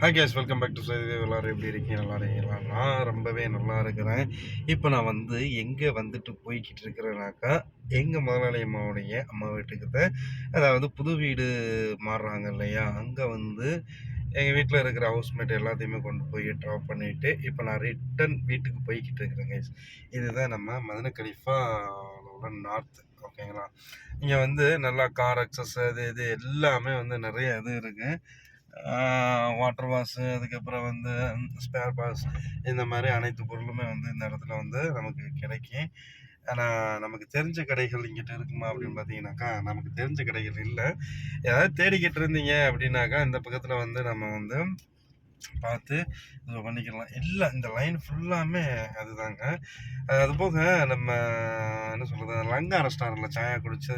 Hi guys welcome back to Saidev எல்லோரும் எப்படி இருக்கீங்க? நல்லா இருக்கீங்களா? நான் ரொம்பவே நல்லா இருக்கிறேன். இப்போ நான் வந்து எங்கே வந்துட்டு போய்கிட்டு இருக்கிறேனாக்கா எங்கள் முதலாளி அம்மாவுடைய அம்மா வீட்டுக்கு தான் அதாவது புது வீடு மாறுறாங்க இல்லையா? அங்கே வந்து எங்கள் வீட்டில் இருக்கிற ஹவுஸ்மேட் எல்லாத்தையுமே கொண்டு போய் ட்ராப் பண்ணிவிட்டு இப்போ நான் ரிட்டன் வீட்டுக்கு போய்கிட்டு இருக்கிறேன் இதுதான் நம்ம மதன கலிஃபாவோட நார்த் ஓகேங்களா இங்கே வந்து நல்லா கார் அக்சஸ் அது இது எல்லாமே வந்து நிறைய இது இருக்குது வாட்டர் வாஷு அதுக்கப்புறம் வந்து ஸ்பேர் பாஸ் இந்த மாதிரி அனைத்து பொருளுமே வந்து இந்த இடத்துல வந்து நமக்கு கிடைக்கும். ஆனால் நமக்கு தெரிஞ்ச கடைகள் இங்கிட்ட இருக்குமா அப்படின்னு பார்த்தீங்கன்னாக்கா நமக்கு தெரிஞ்ச கடைகள் இல்லை. ஏதாவது தேடிக்கிட்டு இருந்தீங்க அப்படின்னாக்கா இந்த பக்கத்தில் வந்து நம்ம வந்து பார்த்து இது பண்ணிக்கலாம். இல்லை இந்த லைன் ஃபுல்லாமே அதுதாங்க. அது போக நம்ம என்ன சொல்கிறது லங்கா ரெஸ்டாரண்ட்டில் சாயா குடிச்சு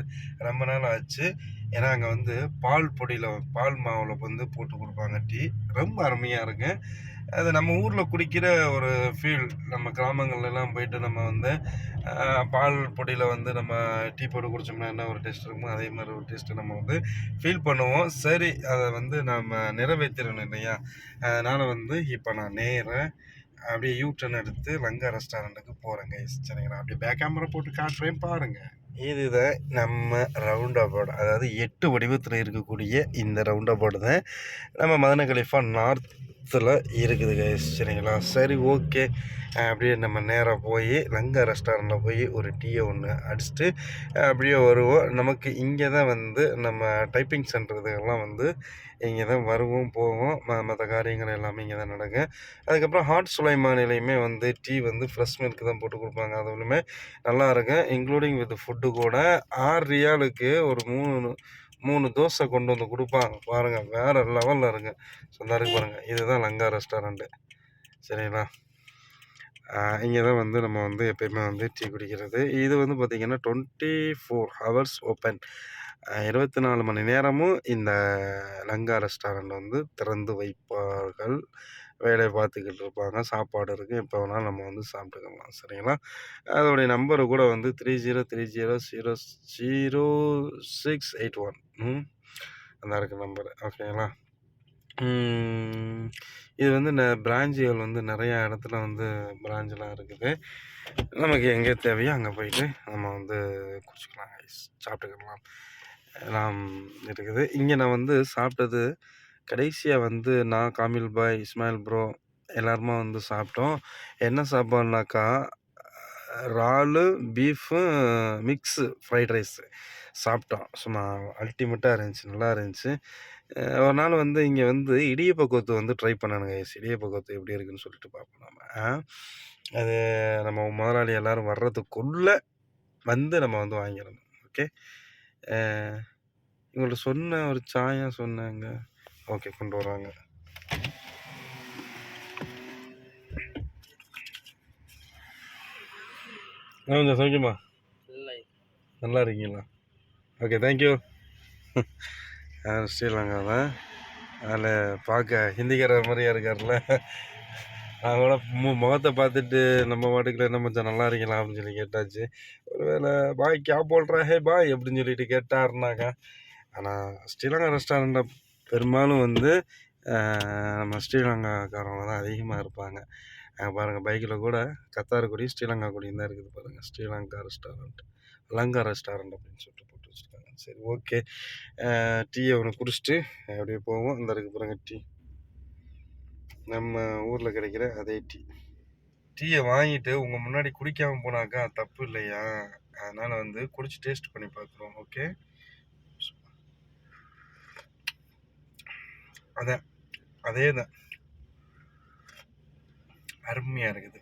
ரொம்ப நாள் ஆச்சு. ஏன்னா அங்கே வந்து பால் பொடியில் பால் மாவில் வந்து போட்டு கொடுப்பாங்க டீ. ரொம்ப அருமையாக இருக்குது அது நம்ம ஊரில் குடிக்கிற ஒரு ஃபீல் நம்ம கிராமங்கள்லாம் போயிட்டு நம்ம வந்து பால் பொடியில் வந்து நம்ம டீ போட்டு குடிச்சோம்னா என்ன ஒரு டேஸ்ட் இருக்குமோ அதே மாதிரி ஒரு டேஸ்ட்டு நம்ம வந்து ஃபீல் பண்ணுவோம். சரி அதை வந்து நம்ம நிறைவேற்றிடணும் இல்லையா? அதனால் வந்து இப்போ நான் நேராக அப்படியே யூ டர்ன் எடுத்து லங்கா ரெஸ்டாரண்ட்டுக்கு போகிறேங்க சரிங்களா? அப்படியே பேக் கேமரா போட்டு காட்டுறேன் பாருங்கள் இதுதான் நம்ம ரவுண்ட் அபோர்டு அதாவது எட்டு வடிவத்தில் இருக்கக்கூடிய இந்த ரவுண்ட் அபோர்டு தான் நம்ம மதன கலிஃபா நார்த்தில் இருக்குது கைஸ் சரிங்களா? சரி ஓகே அப்படியே நம்ம நேராக போய் லங்கா ரெஸ்டாரண்ட்டில் போய் ஒரு டீயை ஒன்று அடிச்சுட்டு அப்படியே வருவோம். நமக்கு இங்கே தான் வந்து நம்ம டைப்பிங் சென்டர் வந்து இங்கே தான் வருவோம் போவோம். ம மற்ற காரியங்கள் எல்லாமே இங்கே தான் நடக்கும். அதுக்கப்புறம் ஹாட் சுலைமானிலையுமே வந்து டீ வந்து ஃப்ரெஷ் மில்க் தான் போட்டு கொடுப்பாங்க. அதுவுமே நல்லா இருக்கும். இன்க்ளூடிங் வித் ஃபுட்டு கூட. ஆறு ரியாலுக்கு ஒரு மூணு மூணு தோசை கொண்டு வந்து கொடுப்பாங்க. பாருங்கள் வேறு லெவலில் இருங்க. சொந்தாருக்கு இருக்கு பாருங்கள் இதுதான் லங்கா ரெஸ்டாரண்ட்டு சரிங்களா? இங்கே தான் வந்து நம்ம வந்து எப்பயுமே வந்து டீ குடிக்கிறது. இது வந்து பார்த்திங்கன்னா டுவெண்ட்டி ஃபோர் ஹவர்ஸ் ஓப்பன் இருபத்தி நாலு மணி நேரமும் இந்த லங்கா ரெஸ்டாரண்ட் வந்து திறந்து வைப்பார்கள். வேலையை பார்த்துக்கிட்டு இருப்பாங்க. சாப்பாடு இருக்குது எப்போ வேணாலும் நம்ம வந்து சாப்பிட்டுக்கலாம். சரிங்களா? அதோடைய நம்பரு கூட வந்து three zero three zero zero zero six eight one அந்த இருக்குது நம்பரு ஓகேங்களா? இது வந்து ந பிராஞ்சுகள் வந்து நிறையா இடத்துல வந்து பிராஞ்செலாம் இருக்குது. நமக்கு எங்கே தேவையோ அங்கே போயிட்டு நம்ம வந்து குடிச்சிக்கலாம் சாப்பிட்டுக்கலாம். எல்லாம் இருக்குது. இங்கே நான் வந்து சாப்பிட்டது கடைசியாக வந்து நான் காமில் பாய் இஸ்மாயில் ப்ரோ எல்லாருமா வந்து சாப்பிட்டோம். என்ன சாப்பாடுனாக்கா இறாலு பீஃபு மிக்ஸு ஃப்ரைட் ரைஸு சாப்பிட்டோம். சும்மா அல்டிமேட்டாக இருந்துச்சு நல்லா இருந்துச்சு. ஒரு நாள் வந்து இங்கே வந்து இடியப்ப கொத்து வந்து ட்ரை பண்ணணுங்க இடியப்ப கொத்து எப்படி இருக்குன்னு சொல்லிட்டு பார்ப்போம் நம்ம அது நம்ம முதலாளி எல்லோரும் வர்றதுக்குள்ளே வந்து நம்ம வந்து வாங்கிடணும். ஓகே? இவங்கள்ட்ட சொன்ன ஒரு சாயம் சொன்னாங்க. ஓகே கொண்டு வராங்க கொஞ்சம் சௌக்கியமா? நல்லா இருக்கீங்களா? ஓகே தேங்க்யூ ஸ்ரீலங்கா தான் அதில் பார்க்க ஹிந்திக்காரர் மாதிரியா இருக்கார்ல நான் கூட மு முகத்தை பார்த்துட்டு நம்ம பாட்டுக்குள்ள என்ன மச்சான் நல்லா இருக்கீங்களா? அப்படின்னு சொல்லி கேட்டாச்சு. ஒருவேளை பாய் கே போல்றா ஹே பாய் அப்படின்னு சொல்லிட்டு கேட்டாருனாக்கா ஆனால் ஸ்ரீலங்கா ரெஸ்டாரண்ட்டில் பெரும்பாலும் வந்து நம்ம ஸ்ரீலங்காக்காரவங்க தான் அதிகமாக இருப்பாங்க. பாருங்கள் பைக்கில் கூட கத்தார்குடி ஸ்ரீலங்கா கொடியும் தான் இருக்குது பாருங்கள் ஸ்ரீலங்கா ரெஸ்டாரண்ட் லங்கா ரெஸ்டாரண்ட் அப்படின்னு சொல்லிட்டு போட்டு வச்சுருக்காங்க. சரி ஓகே. டீயை ஒன்று குடிச்சிட்டு அப்படியே போவோம். இந்த இருக்கு பாருங்கள் டீ. நம்ம ஊரில் கிடைக்கிற அதே டீ. டீயை வாங்கிட்டு உங்கள் முன்னாடி குடிக்காமல் போனாக்கா தப்பு இல்லையா? அதனால் வந்து குடிச்சு டேஸ்ட் பண்ணி பார்க்குறோம் ஓகே? அதான் அதே தான் அருமையாக இருக்குது.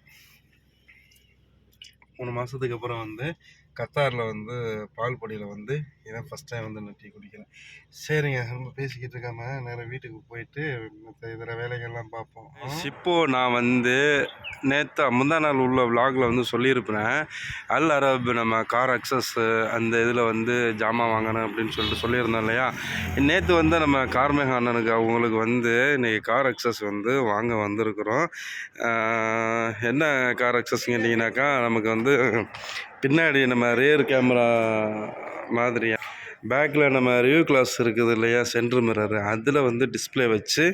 மூணு மாதத்துக்கு அப்புறம் வந்து கத்தாரில் வந்து பால் பொடியில் வந்து இதான் ஃபஸ்ட் டைம் வந்து நான் டீ குடிக்கிறேன். சரிங்க ரொம்ப பேசிக்கிட்டு இருக்காம நேராக வீட்டுக்கு போயிட்டு மற்ற இதர வேலைகள்லாம் பார்ப்போம். இப்போ நான் வந்து நேற்று முந்தா நாள் உள்ள விலாகில் வந்து சொல்லியிருப்பேன். அல் அரப் நம்ம கார் அக்சஸ் அந்த இதில் வந்து ஜாமான் வாங்கணும் அப்படின்னு சொல்லிட்டு சொல்லியிருந்தோம் இல்லையா? நேற்று வந்து நம்ம கார்மேக அண்ணனுக்கு அவங்களுக்கு வந்து இன்றைக்கி கார் அக்சஸ் வந்து வாங்க வந்திருக்கிறோம். என்ன கார் அக்சஸ் கேட்டிங்கனாக்கா நமக்கு வந்து பின்னாடி நம்ம ரேர் கேமரா மாதிரியா? பேக்கில் நம்ம ரிவ்யூ கிளாஸ் இருக்குது இல்லையா? சென்ட்ரு மிரர் அதில் வந்து டிஸ்ப்ளே வச்சு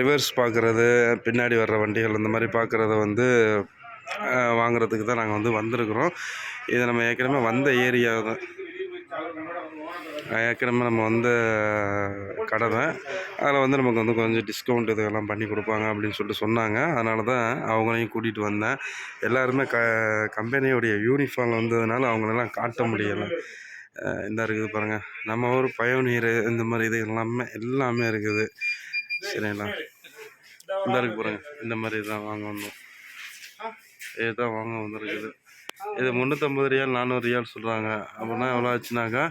ரிவர்ஸ் பார்க்குறது பின்னாடி வர்ற வண்டிகள் இந்த மாதிரி பார்க்குறத வந்து வாங்குறதுக்கு தான் நாங்கள் வந்து வந்திருக்கிறோம். இது நம்ம ஏற்கனவே வந்த ஏரியா தான். ஏற்கனவே நம்ம வந்த கடை தான் அதில் வந்து நமக்கு வந்து கொஞ்சம் டிஸ்கவுண்ட் இதெல்லாம் பண்ணி கொடுப்பாங்க அப்படின்னு சொல்லிட்டு சொன்னாங்க. அதனால தான் அவங்களையும் கூட்டிகிட்டு வந்தேன். எல்லாருமே க கம்பெனியோடைய யூனிஃபார்ம் வந்ததுனால அவங்களெல்லாம் காட்ட முடியலை. இந்த இருக்குது பாருங்கள் நம்ம ஊர் பயோனீர் இந்த மாதிரி இது எல்லாமே எல்லாமே இருக்குது. சரிங்களா? இந்த இருக்கு பாருங்கள் இந்த மாதிரி தான் வாங்க வந்தோம். இதுதான் வாங்க வந்துருக்குது. இது முந்நூற்றம்பது ரியால் நானூறு ரியால் சொல்கிறாங்க அப்படின்னா எவ்வளோ ஆச்சுனாக்கா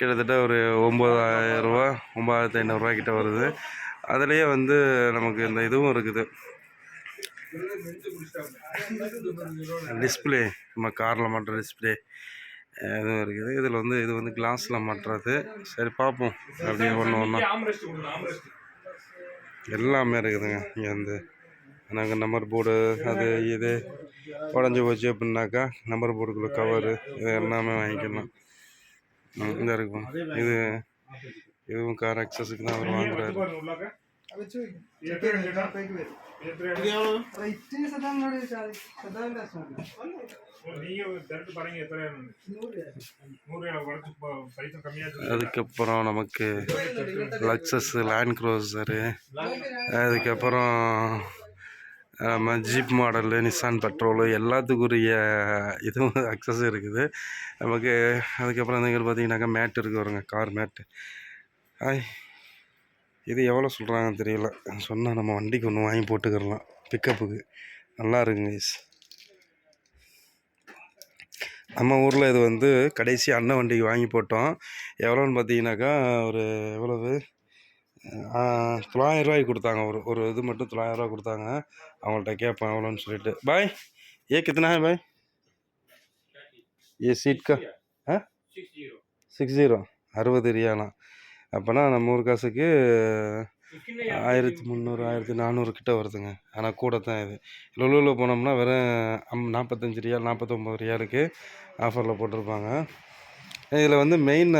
கிட்டத்தட்ட ஒரு ஒம்பதாயிரரூபா ஒம்பதாயிரத்து ஐநூறுரூவா கிட்ட வருது. அதுலேயே வந்து நமக்கு இந்த இதுவும் இருக்குது. டிஸ்பிளே நம்ம காரில் மாட்டுற டிஸ்பிளே இதுவும் இருக்குது. இதில் வந்து இது வந்து கிளாஸில் மாட்டுறது. சரி பார்ப்போம் அப்படியே ஒன்று ஒன்றா எல்லாமே இருக்குதுங்க. இங்கே வந்து நாங்கள் நம்பர் போர்டு அது இது உடஞ்சி போச்சு அப்படின்னாக்கா நம்பர் போர்டுக்குள்ள கவரு இது எல்லாமே வாங்கிக்கலாம் இந்த இருக்கும் இது இதுவும் கார் அக்சஸுக்கு தான் அவர் வாங்குறாரு. அதுக்கப்புறம் நமக்கு லக்ஸஸ் லேண்ட் க்ரோசரு அதுக்கப்புறம் நம்ம ஜீப் மாடலு நிசான் பெட்ரோலு எல்லாத்துக்குரிய இதுவும் அக்சஸ் இருக்குது. நமக்கு அதுக்கப்புறம் வந்து பார்த்தீங்கன்னாக்கா மேட் இருக்குது வருங்க கார் மேட்டு ஆய் இது எவ்வளோ சொல்கிறாங்கன்னு தெரியல. சொன்னால் நம்ம வண்டிக்கு ஒன்று வாங்கி போட்டுக்கிறலாம் பிக்கப்புக்கு நல்லா இருக்குங்க இஸ் நம்ம ஊரில் இது வந்து கடைசி அண்ணன் வண்டிக்கு வாங்கி போட்டோம். எவ்வளோன்னு பார்த்தீங்கன்னாக்கா ஒரு எவ்வளோ தொள்ளாயிரம் ரூபாய்க்கு கொடுத்தாங்க ஒரு ஒரு இது மட்டும் தொள்ளாயிரம் ரூபாய் கொடுத்தாங்க அவங்கள்ட்ட கேட்பேன் எவ்வளோன்னு சொல்லிட்டு பாய் ஏ கித்தனா है भाई ये सीट का சிக்ஸ் ஜீரோ அறுபது ரியாலாம் அப்போனா நம்ம ஊர் காசுக்கு ஆயிரத்தி முந்நூறு ஆயிரத்தி நானூறு கிட்ட வருதுங்க ஆனால் கூட தான் இது லுலுவில் போனோம்னா வெறும் அம் நாற்பத்தஞ்சு ரியால் நாற்பத்தொம்பது ரியாலுக்கு ஆஃபரில் போட்டிருப்பாங்க இதில் வந்து மெயின்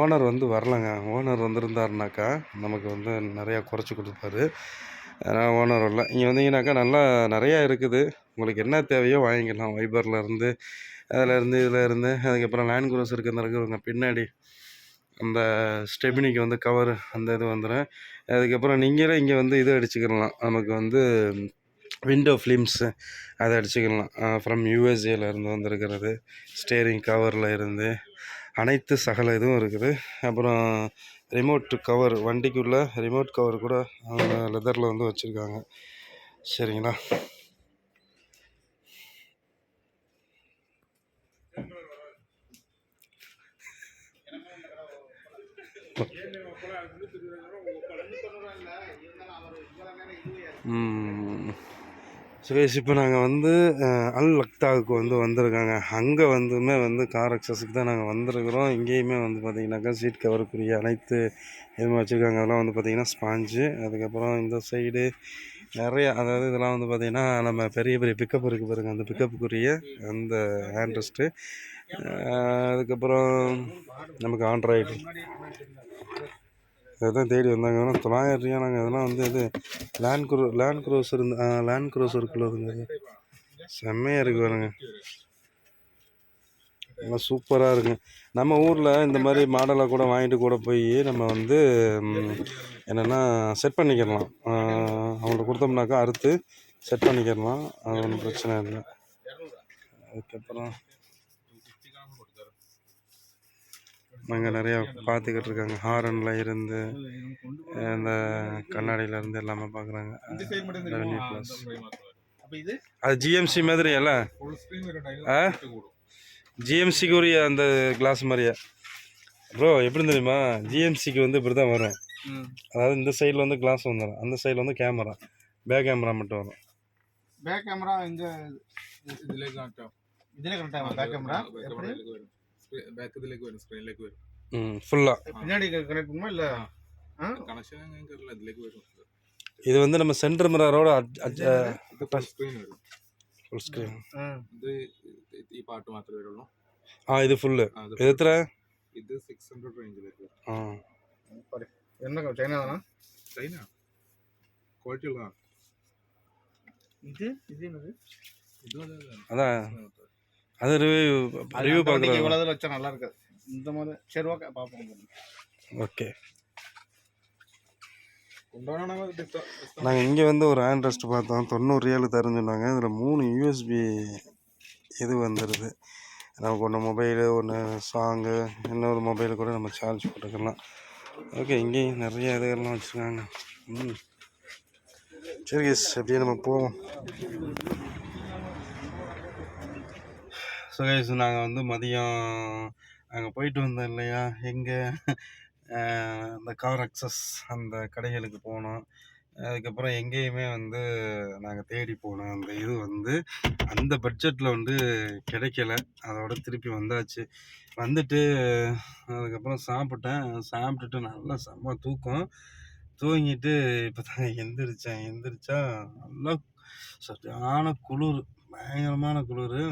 ஓனர் வந்து வரலங்க. ஓனர் வந்திருந்தாருனாக்கா நமக்கு வந்து நிறையா குறைச்சி கொடுப்பாரு. ஆனால் ஓனர் வரல. இங்கே வந்தீங்கன்னாக்கா நல்லா நிறையா இருக்குது. உங்களுக்கு என்ன தேவையோ வாங்கிக்கலாம். வைபர்லேருந்து அதிலேருந்து அதில் இருந்து இதில் இருந்து. அதுக்கப்புறம் லேண்ட் குரோஸ் இருக்கிற இருக்கிறவங்க பின்னாடி அந்த ஸ்டெபினிக்கு வந்து கவர் அந்த இது வந்துடும் அதுக்கப்புறம் நீங்களே இங்கே வந்து இது அடிச்சுக்கிடலாம். நமக்கு வந்து விண்டோ ஃபிலிம்ஸு அதை அடிச்சுக்கலாம் ஃப்ரம் இருந்து வந்திருக்கிறது. ஸ்டேரிங் கவரில் இருந்து. அனைத்து சகல இதுவும் இருக்குது. அப்புறம் ரிமோட் கவர் வண்டிக்குள்ளே ரிமோட் கவர் கூட அவங்க லெதரில் வந்து வச்சுருக்காங்க. சரிங்களா? சுரேஷ் இப்போ நாங்கள் வந்து அல் லக்தாவுக்கு வந்து வந்திருக்காங்க. அங்கே வந்துமே வந்து கார் அக்சஸுக்கு தான் நாங்கள் வந்திருக்கிறோம். இங்கேயுமே வந்து பார்த்திங்கனாக்கா சீட் கவருக்குரிய அனைத்து இதுவுமே வச்சுருக்காங்க. அதெல்லாம் வந்து பார்த்திங்கன்னா ஸ்பாஞ்சு அதுக்கப்புறம் இந்த சைடு நிறைய அதாவது இதெல்லாம் வந்து பார்த்திங்கன்னா நம்ம பெரிய பெரிய பிக்கப் இருக்குது பாருங்கள் அந்த பிக்கப்புக்குரிய அந்த ஹேண்ட் ரெஸ்ட்டு அதுக்கப்புறம் நமக்கு ஆண்ட்ராய்டு இதுதான் தேடி வந்தாங்க. ஆனால் தொள்ளாயிரம் நாங்கள் அதெல்லாம் வந்து இது லேண்ட் குரோ லேண்ட் க்ரோஸ் இருந்து லேண்ட் க்ரோஸருக்குள்ளதுங்க இது. செம்மையாக இருக்குது பாருங்க. நல்லா சூப்பராக இருக்குங்க நம்ம ஊரில் இந்த மாதிரி மாடலை கூட வாங்கிட்டு கூட போய் நம்ம வந்து என்னென்னா செட் பண்ணிக்கிடலாம். அவங்கள்ட்ட கொடுத்தோம்னாக்கா அறுத்து செட் பண்ணிக்கிடலாம். அது ஒன்றும் பிரச்சனை இல்லை. அதுக்கப்புறம் நாங்கள் நிறையா பார்த்துக்கிட்டு இருக்காங்க ஹாரனில் இருந்து அந்த கண்ணாடியில் இருந்து எல்லாமே பார்க்குறாங்க. ரெவன்யூ ப்ளஸ் அது ஜிஎம்சி மாதிரி அல்ல ஜிஎம்சிக்கு உரிய அந்த கிளாஸ் மாதிரியே. ப்ரோ எப்படி தெரியுமா? ஜிஎம்சிக்கு வந்து இப்படி தான் வரும் அதாவது இந்த சைடில் வந்து கிளாஸ் வந்துடும் அந்த சைடில் வந்து கேமரா பேக் கேமரா மட்டும் வரும். பேக் கேமரா இங்கே இதிலே கரெக்டாக இதிலே கரெக்டாக பேக் கேமரா எப்படி ബാക്ക് ഇതിലേക്ക് വരും സ്ക്രീനിലേക്ക് വരും ம் ஃபுல்லாக பின்னாடி கனெக்ட் பண்ணுமா இல்ல ஆ കണക്ഷൻ ഞങ്ങൾക്ക് ഇതിലേക്ക് വരും இது வந்து நம்ம சென்டர் மிரரோட ഇത് സ്ക്രീൻ വരും ஃபுல் ஸ்க்ரீன் ஆ. ഇത് ഈ പാട്ട് മാത്രമേ വരുള്ളൂ ஆ இது ஃபுல்லு ആ, ഇത് இது எத்தனை ഇത് സിക്സ് ഹൺഡ്രഡ് റേഞ്ചിലേക്ക് വരും ആ என்ன சைனா தானா ചൈന ക്വാളിറ്റി ഉള്ളതാണ് இது இது என்னது ഇതും അതെ അതെ. அதான் அது ரிவ்யூ ரிவ்யூ பார்க்குறோம். இவ்வளோ இதில் வச்சா நல்லா இருக்காது. இந்த மாதிரி சரி ஓகே பார்ப்போம். ஓகே நாங்கள் இங்கே வந்து ஒரு ஹேண்ட் ரெஸ்ட் பார்த்தோம். தொண்ணூறு ஏழு தருன்னு சொன்னாங்க. இதில் மூணு யூஎஸ்பி இது வந்துடுது நமக்கு ஒன்று மொபைலு ஒன்று சாங்கு இன்னொரு மொபைலு கூட நம்ம சார்ஜ் போட்டுக்கலாம். ஓகே இங்கேயும் நிறைய இதுகள்லாம் வச்சுருக்காங்க. ம். சரி கேஸ் அப்படியே நம்ம போவோம். ஸோ கைஸ் நாங்கள் வந்து மதியம் அங்கே போயிட்டு வந்தோம் இல்லையா? எங்கே? அந்த கார் அக்சஸ் அந்த கடைகளுக்கு போனோம். அதுக்கப்புறம் எங்கேயுமே வந்து நாங்கள் தேடி போனோம் அந்த இது வந்து அந்த பட்ஜெட்டில் வந்து கிடைக்கல. அதோட திருப்பி வந்தாச்சு. வந்துட்டு அதுக்கப்புறம் சாப்பிட்டேன். சாப்பிட்டுட்டு நல்லா செம்ம தூக்கம். தூங்கிட்டு இப்போ தான் எந்திரிச்சேன். எந்திரிச்சா நல்லா சரியான குளிர். பயங்கரமான குளிர்.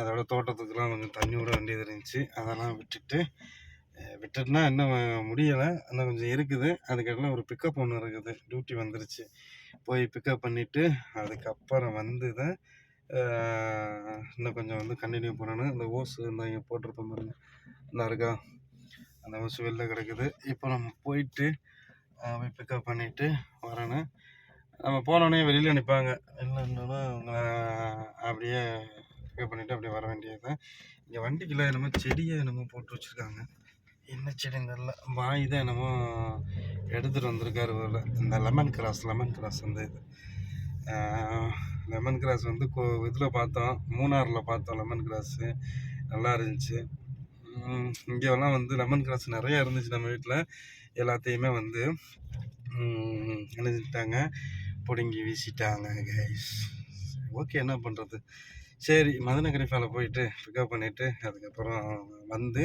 அதோட தோட்டத்துக்கெலாம் கொஞ்சம் தண்ணி விட வேண்டியது இருந்துச்சு. அதெல்லாம் விட்டுட்டு விட்டுட்டுனா இன்னும் முடியலை. இன்னும் கொஞ்சம் இருக்குது. அதுக்கப்புறம் ஒரு பிக்கப் ஒன்று இருக்குது. டியூட்டி வந்துருச்சு. போய் பிக்கப் பண்ணிவிட்டு அதுக்கப்புறம் வந்து தான் இன்னும் கொஞ்சம் வந்து கண்டினியூ பண்ணணும். இந்த ஓஸ் இந்த இங்கே போட்டிருப்போம் பாருங்க. இந்த இருக்கா? அந்த ஓஸ் வெளில கிடக்குது. இப்போ நம்ம போயிட்டு போய் பிக்கப் பண்ணிவிட்டு வரணும். நம்ம போனோடனே வெளியில் நிற்பாங்க இல்லைன்னா அவங்கள அப்படியே பிக்கப் பண்ணிவிட்டு அப்படியே வர வேண்டியது தான் இங்கே வண்டிக்குள்ள என்னமோ செடியை என்னமோ போட்டு வச்சுருக்காங்க. என்ன செடின்னு தெரில பாய் தான் என்னமோ எடுத்துகிட்டு வந்திருக்காரு ஊரில் இந்த லெமன் கிராஸ் லெமன் கிராஸ் வந்து இது. லெமன் கிராஸ் வந்து கோ இதில் பார்த்தோம். மூணாரில் பார்த்தோம் லெமன் கிராஸு நல்லா இருந்துச்சு. இங்கெல்லாம் வந்து லெமன் கிராஸ் நிறையா இருந்துச்சு நம்ம வீட்டில் எல்லாத்தையுமே வந்து ம், பிடுங்கி வீசிட்டாங்க கைஸ் ஓகே என்ன பண்ணுறது சரி மதன கரிஃபால போயிட்டு பிக்கப் பண்ணிவிட்டு அதுக்கப்புறம் வந்து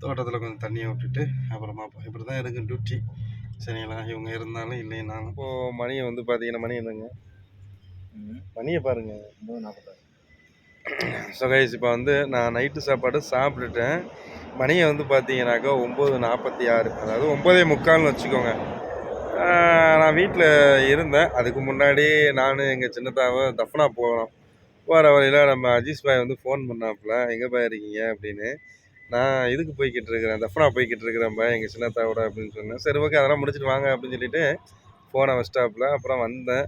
தோட்டத்தில் கொஞ்சம் தண்ணியை விட்டுட்டு அப்புறமா இப்படி தான் இருக்குது டியூட்டி சரிங்களா? இவங்க இருந்தாலும் இல்லைனாலும் இப்போது மணியை வந்து பார்த்தீங்கன்னா மணி என்னங்க? மணியை பாருங்கள் ஸோ கைஸ் இப்போ வந்து நான் நைட்டு சாப்பாடு சாப்பிட்டுட்டேன். மணியை வந்து பார்த்தீங்கன்னாக்கா ஒம்பது நாற்பத்தி ஆறு. அதாவது ஒம்பதே முக்கால்னு வச்சுக்கோங்க. நான் வீட்டில் இருந்தேன். அதுக்கு முன்னாடி நான் எங்கள் சின்னத்தாவும் தஃப்னா போகிறோம் போகிற வழியில் நம்ம அஜீஸ் பாய் வந்து ஃபோன் பண்ணாப்புல. எங்கே பாய் இருக்கீங்க? அப்படின்னு. நான் இதுக்கு போய்கிட்டு இருக்கிறேன். தஃப்னா போய்கிட்டு இருக்கிறேன் பாய். எங்கள் சின்னத்தாவோட அப்படின்னு சொன்னேன். சரி ஓகே அதெல்லாம் முடிச்சுட்டு வாங்க அப்படின்னு சொல்லிட்டு ஃபோனை வச்சிட்டாப்புல. அப்புறம் வந்தேன்.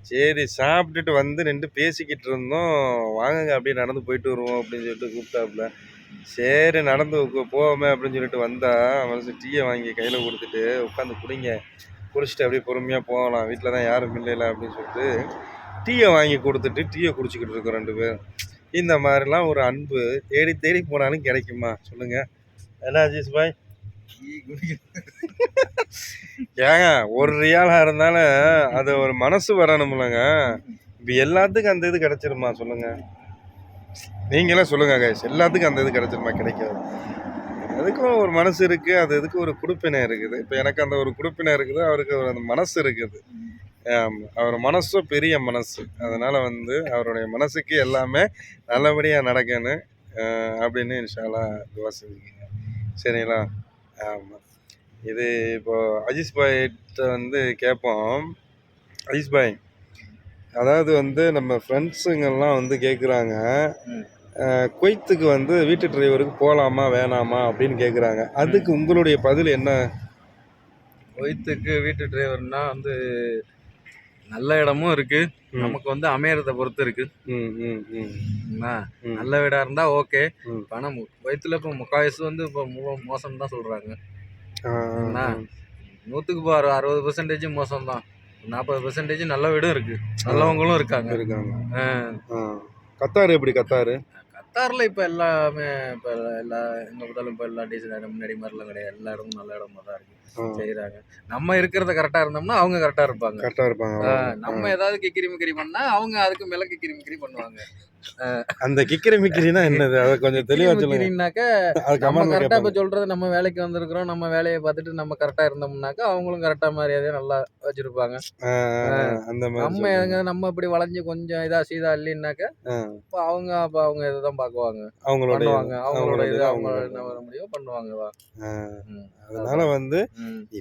சரி சாப்பிட்டுட்டு வந்து நின்று பேசிக்கிட்டு இருந்தோம். வாங்குங்க அப்படியே நடந்து போயிட்டு வருவோம் அப்படின்னு சொல்லிட்டு கூப்பிட்டாப்புல. சரி நடந்து போவோமே அப்படின்னு சொல்லிட்டு வந்தா மனசு டீயை வாங்கி கையில் கொடுத்துட்டு உட்காந்து குடிங்க. குடிச்சிட்டு அப்படியே பொறுமையாக போகலாம் வீட்டில் தான் யாரும் இல்லைல அப்படின்னு சொல்லிட்டு டீயை வாங்கி கொடுத்துட்டு டீயை குடிச்சிக்கிட்டு இருக்கோம் ரெண்டு பேரும். இந்த மாதிரிலாம் ஒரு அன்பு தேடி தேடி போனாலும் கிடைக்குமா? சொல்லுங்க. என்ன அஜீஸ் பாய்? ஏங்க ஒரு ரியாலாக இருந்தாலும் அது ஒரு மனசு வரணும்லங்க. இப்போ எல்லாத்துக்கும் அந்த இது கிடைச்சிருமா? சொல்லுங்க. நீங்களே சொல்லுங்க கைஸ் எல்லாத்துக்கும் அந்த இது கிடைச்சிருமா? கிடைக்காது. அதுக்கும் ஒரு மனசு இருக்கு அது இதுக்கு ஒரு குடுப்பினை இருக்குது. இப்போ எனக்கு அந்த ஒரு குடுப்பினை இருக்குது அவருக்கு ஒரு அந்த மனசு இருக்குது. அவர் மனசும் பெரிய மனசு. அதனால வந்து அவருடைய மனசுக்கு எல்லாமே நல்லபடியாக நடக்கணும் அப்படின்னு இன்ஷாலாம் துவா செஞ்சுக்கோங்க. சரிங்களா? ஆமாம் இது இப்போ அஜிஸ் பாய்கிட்ட வந்து கேட்போம். அஜிஸ் பாய் அதாவது வந்து நம்ம ஃப்ரெண்ட்ஸுங்கெல்லாம் வந்து கேட்குறாங்க குவைத்துக்கு வந்து வீட்டு டிரைவருக்கு போகலாமா வேணாமா அப்படின்னு கேட்குறாங்க அதுக்கு உங்களுடைய பதில் என்ன? குவைத்துக்கு வீட்டு டிரைவர்னா வந்து நல்ல இடமும் இருக்கு. ம். நமக்கு வந்து அமையறத பொறுத்து இருக்கு. நல்ல வீடா இருந்தா ஓகே. ம். ஆனா மு- குவைத்துல இப்போ முக்காவயசு வந்து இப்போ மோசம் தான் சொல்றாங்க. நூத்துக்கு இப்போ அறு அறுபது பெர்சன்டேஜ் மோசம் தான். நாற்பது பெர்சன்டேஜ் நல்ல வீடும் இருக்கு. நல்லவங்களும் இருக்காங்க. இருக்காங்க. கத்தார் எப்படி கத்தாரு கத்தார்ல இப்போ எல்லாமே இப்போ எல்லா எங்க பார்த்தாலும் இப்போ எல்லா டீசல் முன்னாடி மாதிரிலாம் கிடையாது. எல்லா இடமும் நல்ல இடமா தான் இருக்கு. செய்யறாங்க நம்ம இருக்கிறத கரெக்டா இருந்தோம்னா அவங்க கரெக்டா இருப்பாங்க. கரெக்டாக இருப்பாங்க. நம்ம ஏதாவது கிக்கிரி மிக்கிரி பண்ணா அவங்க அதுக்கு மேல கிக்கிரி மிக்கிரி பண்ணுவாங்க. அந்த கிக்கிரி மிக்கிரினா என்னது? அதை கொஞ்சம் தெளிவா சொல்லுங்க. கிக்கிரினாக்க அது நம்ம கரெக்டா இப்ப சொல்றது நம்ம வேலைக்கு வந்திருக்கிறோம் நம்ம வேலையை பார்த்துட்டு நம்ம கரெக்டா இருந்தோம்னாக்கா அவங்களும் கரெக்டா மரியாதையா நல்லா வச்சிருப்பாங்க. அந்த நம்ம. எங்க நம்ம இப்படி வளைஞ்சு கொஞ்சம் இதா சீதா இல்லைன்னாக்க அவங்க அப்ப அவங்க இதுதான் பாக்குவாங்க அவங்களோட அவங்களோட இது அவங்க என்ன முடியும் பண்ணுவாங்க. அதனால வந்து.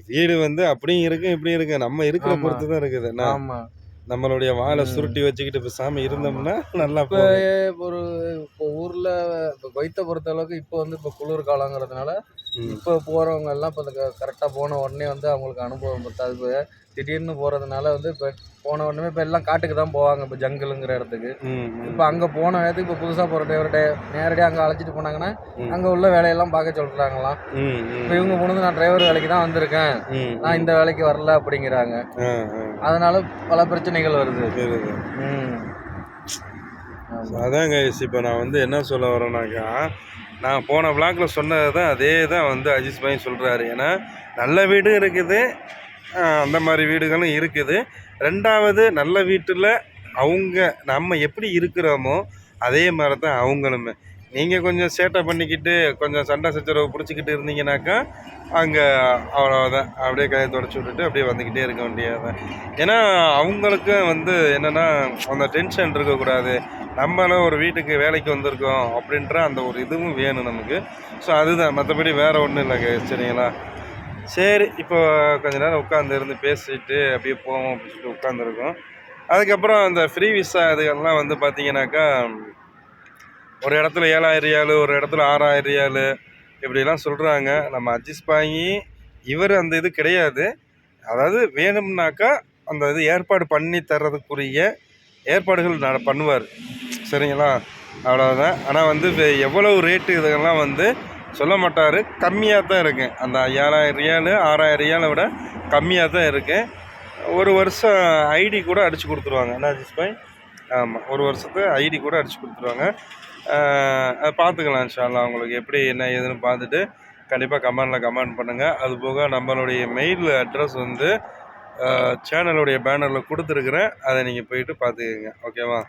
வீடு வந்து அப்படியும் இருக்கு இப்படியும் இருக்கு. நம்ம இருக்கிற. பொறுத்து தான் இருக்குது? ஆமா. நம்மளுடைய வாழை. சுருட்டி வச்சுக்கிட்டு பேசாம இருந்தோம்னா நல்லா இப்ப ஒரு இப்போ ஊர்ல இப்போ கொய்த்த பொறுத்த அளவுக்கு இப்போ வந்து இப்போ குளிர் காலங்கிறதுனால. இப்போ போறவங்க எல்லாம் இப்போ கரெக்டாக போன உடனே வந்து அவங்களுக்கு அனுபவம் பத்தாது இப்ப திடீர்னு போறதுனால வந்து இப்போ போன உடனே இப்போ எல்லாம் காட்டுக்கு தான் போவாங்க இப்போ ஜங்கிளுங்கிற இடத்துக்கு. இப்போ அங்கே போன இடத்துக்கு இப்போ புதுசாக போகிற டிரைவர் நேரடியாக அங்கே அழைச்சிட்டு போனாங்கன்னா. அங்கே உள்ள வேலையெல்லாம் பார்க்க சொல்கிறாங்களாம் இப்போ இவங்க போனது நான் டிரைவர் வேலைக்கு தான் வந்திருக்கேன். நான் இந்த வேலைக்கு வரல அப்படிங்கிறாங்க. அதனால பல பிரச்சனைகள் வருது. அதான் கைஸ் இப்போ நான் வந்து என்ன சொல்ல வரேன்னாக்கா நான் போன விளாக்ல சொன்னது தான் அதே தான் வந்து அஜித் பாய் சொல்கிறாரு ஏன்னா நல்ல வீடும் இருக்குது அந்த மாதிரி வீடுகளும் இருக்குது. ரெண்டாவது நல்ல வீட்டில் அவங்க நம்ம எப்படி இருக்கிறோமோ அதே மாதிரி தான் அவங்களுமே. நீங்கள் கொஞ்சம் சேட்டை பண்ணிக்கிட்டு கொஞ்சம் சண்டை சச்சரவு பிடிச்சிக்கிட்டு இருந்தீங்கன்னாக்கா அங்கே அவ்வளோதான் அப்படியே கையை தொடச்சி விட்டுட்டு அப்படியே வந்துக்கிட்டே இருக்க வேண்டியதுதான். ஏன்னா அவங்களுக்கும் வந்து என்னென்னா அந்த டென்ஷன் இருக்கக்கூடாது. நம்மளும் ஒரு வீட்டுக்கு வேலைக்கு வந்திருக்கோம் அப்படின்ற அந்த ஒரு இதுவும் வேணும் நமக்கு. ஸோ அதுதான். மற்றபடி வேறு ஒன்றும் இல்லைங்க சரிங்களா? சரி இப்போ கொஞ்ச நேரம் உட்காந்து இருந்து பேசிட்டு அப்படியே போவோம் அப்படின்னு சொல்லிட்டு உட்காந்துருக்கோம் அதுக்கப்புறம் அந்த ஃப்ரீ விசா இதுகள்லாம் வந்து பார்த்தீங்கன்னாக்கா ஒரு இடத்துல ஏழாயிரம் ரியாலு ஒரு இடத்துல ஆறாயிரம் ரியாலு இப்படிலாம் சொல்கிறாங்க நம்ம அட்ஜஸ்ட் பண்ணி இவர் அந்த இது கிடையாது. அதாவது வேணும்னாக்கா அந்த இது ஏற்பாடு பண்ணி தர்றதுக்குரிய ஏற்பாடுகள் நான் பண்ணுவார். சரிங்களா? அவ்வளோதான் ஆனால் வந்து எவ்வளவு ரேட்டு இதெல்லாம் வந்து சொல்ல மாட்டார். கம்மியாக தான் இருக்குது அந்த ஏழாயிரம் ரியாலு ஆறாயிரம் ரியாலை விட கம்மியாக தான் இருக்குது ஒரு வருஷம் ஐடி கூட அடித்து கொடுத்துருவாங்க. என்ன ஜிஸ்பாய் ஆமாம் ஒரு வருஷத்து ஐடி கூட அடித்து கொடுத்துருவாங்க. அதை பார்த்துக்கலாம் இன்ஷால்லா அவங்களுக்கு எப்படி என்ன ஏதுன்னு பார்த்துட்டு கண்டிப்பாக கமெண்டில் கமெண்ட் பண்ணுங்கள் அது போக நம்மளுடைய மெயில் அட்ரஸ் வந்து சேனலுடைய பேனரில் கொடுத்துருக்குறேன். அதை நீங்கள் போயிட்டு பார்த்துக்கோங்க. ஓகேவா?